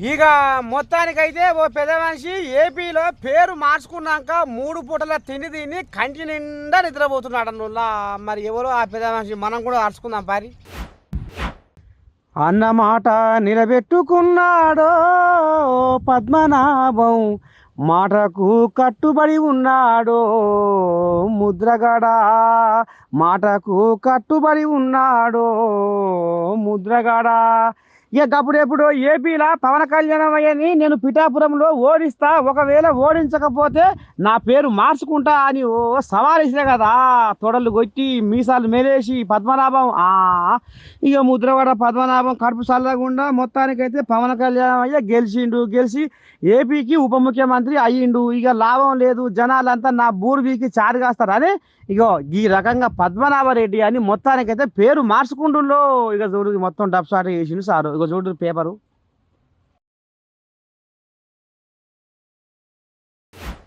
ఇక మొత్తానికైతే ఓ పెద్ద మనిషి ఏపీలో పేరు మార్చుకున్నాక మూడు పూటల తిండి తిని కంటి నిండా నిద్రపోతున్నాడు అన్నుల్లా మరి ఎవరో ఆ పెద్ద మనిషి? మనం కూడా అరుచుకుందాం పారి. అన్నమాట నిలబెట్టుకున్నాడో పద్మనాభం. మాటకు కట్టుబడి ఉన్నాడో ముద్రగడ. మాటకు కట్టుబడి ఉన్నాడో ముద్రగడ. ఇక అప్పుడెప్పుడు ఏపీలో పవన్ కళ్యాణం అయ్యని నేను పిఠాపురంలో ఓడిస్తా ఒకవేళ ఓడించకపోతే నా పేరు మార్చుకుంటా అని ఓ సవాల్ కదా. తొడలు కొట్టి మీసాలు మెలేసి పద్మనాభం ఇక ముద్రగడ పద్మనాభం కడుపు చల్లకుండా మొత్తానికైతే పవన్ కళ్యాణం అయ్య గెలిచిండు. గెలిచి ఏపీకి ఉప ముఖ్యమంత్రి అయ్యిండు. ఇక లాభం లేదు జనాలంతా నా బూర్వీకి చారి కాస్తారని ఇగో ఈ రకంగా పద్మనాభరెడ్డి అని మొత్తానికైతే పేరు మార్చుకుంటుండో ఇక చూడు మొత్తం డబ్సాట చేసిండు సారు. ఇక చూడు పేపరు.